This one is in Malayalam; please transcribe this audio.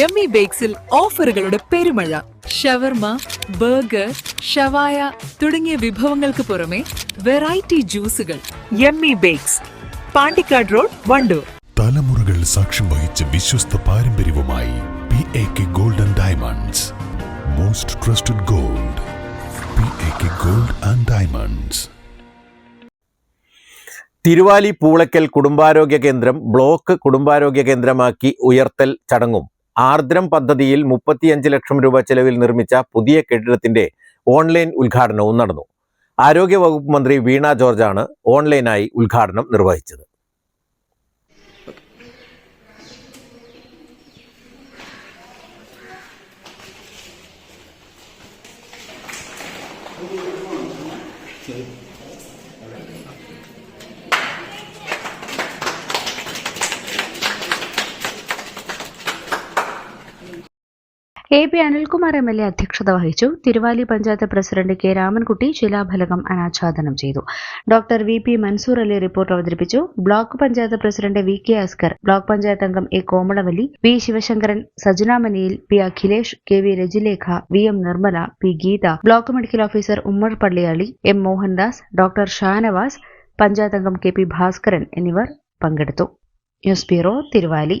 യമ്മി ബേക്സിൽ ഓഫറുകളുടെ പെരുമഴ. ഷവർമ ബർഗർ ഷവായ തുടങ്ങിയ വിഭവങ്ങൾക്ക് പുറമെ variety ജ്യൂസുകൾ. Yummy bakes Pandikkad road Wandoor. തലമുറകൾ സാക്ഷ്യം വഹിച്ച വിശ്വസ്ത പാരമ്പര്യവുമായി P A K gold and diamonds most trusted gold P A K gold and diamonds Thiruvali Poolakkal കുടുംബാരോഗ്യ കേന്ദ്രം ബ്ലോക്ക് കുടുംബാരോഗ്യ കേന്ദ്രമാക്കി ഉയർത്തൽ ചടങ്ങും. ആർദ്രം പദ്ധതിയിൽ മുപ്പത്തിയഞ്ച് ലക്ഷം രൂപ ചെലവിൽ നിർമ്മിച്ച പുതിയ കെട്ടിടത്തിന്റെ ഓൺലൈൻ ഉദ്ഘാടനവും നടന്നു. ആരോഗ്യ വകുപ്പ് മന്ത്രി വീണ ജോർജാണ് ഓൺലൈനായി ഉദ്ഘാടനം നിർവഹിച്ചത്. A P Anilkumar M L A അധ്യക്ഷത വഹിച്ചു. തിരുവാലി പഞ്ചായത്ത് പ്രസിഡന്റ് കെ രാമൻകുട്ടി ശിലാഫലകം അനാച്ഛാദനം ചെയ്തു. Doctor V P Mansoor Ali report അവതരിപ്പിച്ചു. Block panchayat president V K Askar block panchayat അംഗം A Komalavalli V Sivasankaran സജനാമനിയിൽ P Akhilesh K V Rajilekha V M Nirmala P Geetha block medical officer Ummer Palliyali M Mohandas doctor Shanavas panchayat അംഗം കെ പി ഭാസ്കരൻ എന്നിവർ പങ്കെടുത്തു. News bureau Thiruvali.